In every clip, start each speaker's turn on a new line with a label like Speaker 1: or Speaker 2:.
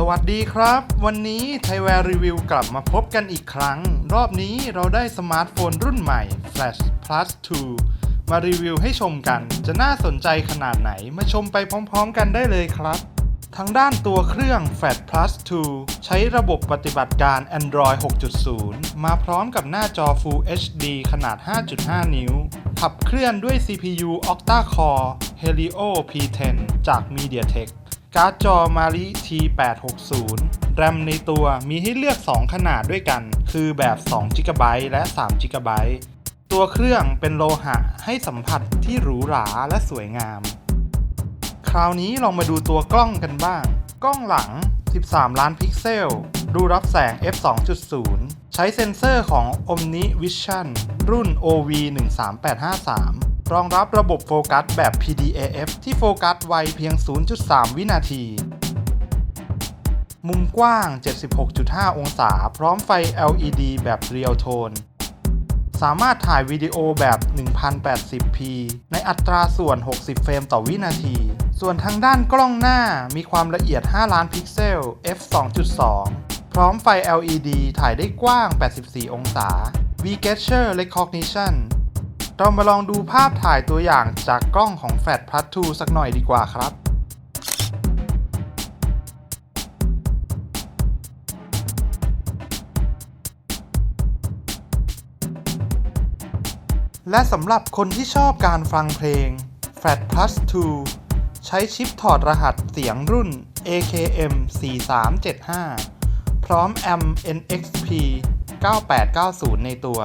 Speaker 1: สวัสดีครับ วันนี้ไทยแวร์รีวิวกลับมาพบกันอีกครั้ง รอบนี้เราได้สมาร์ทโฟนรุ่นใหม่ Flash Plus 2 มารีวิวให้ชมกัน จะน่าสนใจขนาดไหนมาชมไปพร้อมๆกันได้เลยครับ ทางด้านตัวเครื่อง Flash Plus 2 ใช้ระบบปฏิบัติการ Android 6.0 มาพร้อมกับหน้าจอ Full HD ขนาด 5.5 นิ้ว ขับเคลื่อนด้วย CPU Octa Core Helio P10 จาก MediaTek การ์ดจอ Mali T860 แรมในตัวมีให้เลือก 2 ขนาดด้วยกัน คือแบบ2 GB และ3 GB ตัวเครื่องเป็นโลหะให้สัมผัสที่หรูหราและสวยงาม คราวนี้ลองมาดูตัวกล้องกันบ้าง กล้องหลัง 13 ล้านพิกเซล ดูรับแสง f 2.0 ใช้เซ็นเซอร์ของ Omni Vision รุ่น OV 13853 รองรับระบบโฟกัสแบบ PDAF ที่โฟกัสไวเพียง 0.3 วินาที มุมกว้าง 76.5 องศา พร้อมไฟ LED แบบ Real Tone สามารถถ่ายวิดีโอแบบ 1080p ในอัตราส่วน 60 เฟรมต่อวินาที ส่วนทางด้านกล้องหน้ามีความละเอียด 5 ล้านพิกเซล f 2.2 พร้อมไฟ LED ถ่ายได้กว้าง 84 องศา V Gesture Recognition เรามาลองดูภาพถ่ายตัวอย่างจากกล้องของ Fat Plus 2สักหน่อยดีกว่าครับและสำหรับคนที่ชอบการฟังเพลง Fat Plus 2 ใช้ชิปถอดรหัสเสียงรุ่น AKM 4375 พร้อมแอม NXP 9890 ในตัว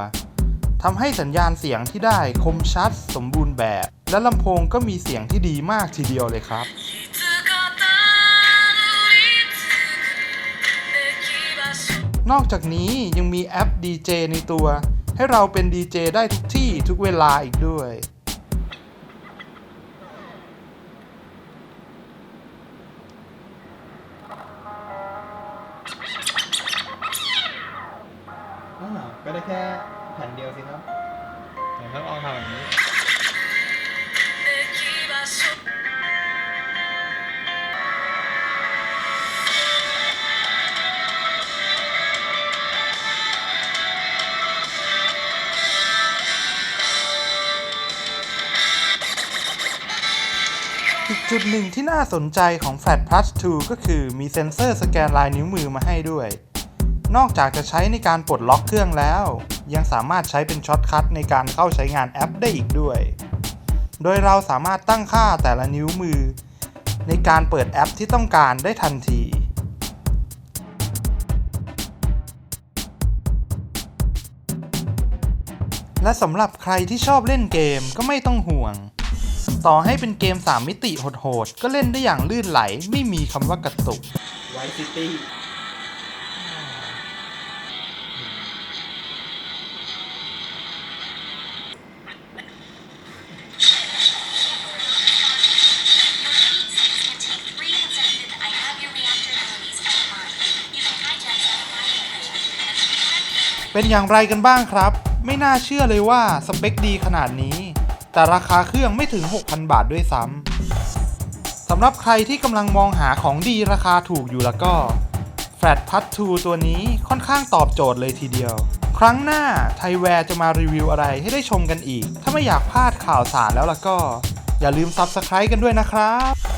Speaker 1: ทำให้สัญญาณเสียงที่ได้คมชัดสมบูรณ์แบบ และลำโพงก็มีเสียงที่ดีมากทีเดียวเลยครับนอกจากนี้ยังมีแอป DJ ในตัว ให้เราเป็น DJ ได้ทุกที่ทุกเวลาอีกด้วย
Speaker 2: ก็ได้แค่ แผ่นเดียวสิครับเดี๋ยวต้องลองทำแบบนี้
Speaker 1: กจุดหนึ่งที่น่าสนใจของ f a t Plus 2 ก็คือมีเซ็นเซอร์สแกนลายนิ้วมือมาให้ด้วย นอกจากจะใช้ในการปลดล็อกเครื่องแล้ว ยังสามารถใช้เป็นช็อตคัทในการเข้าใช้งานแอปได้อีกด้วย โดยเราสามารถตั้งค่าแต่ละนิ้วมือ ในการเปิดแอปที่ต้องการได้ทันทีและสำหรับใครที่ชอบเล่นเกมก็ไม่ต้องห่วง ต่อให้เป็นเกม 3 มิติโหดๆ ก็เล่นได้อย่างลื่นไหลไม่มีคำว่ากระตุก
Speaker 2: ไวซิตี้
Speaker 1: เป็นอย่างไรกันบ้างครับ ไม่น่าเชื่อเลยว่าสเปคดีขนาดนี้ แต่ราคาเครื่องไม่ถึง 6,000 บาทด้วยซ้ำสำหรับใครที่กำลังมองหาของดีราคาถูกอยู่แล้วก็ Flat p u t 2ตัวนี้ค่อนข้างตอบโจทย์เลยทีเดียว ครั้งหน้าไทยแวร์จะมารีวิวอะไรให้ได้ชมกันอีก ถ้าไม่อยากพลาดข่าวสารแล้วล่ะก็ อย่าลืม Subscribe กันด้วยนะครับ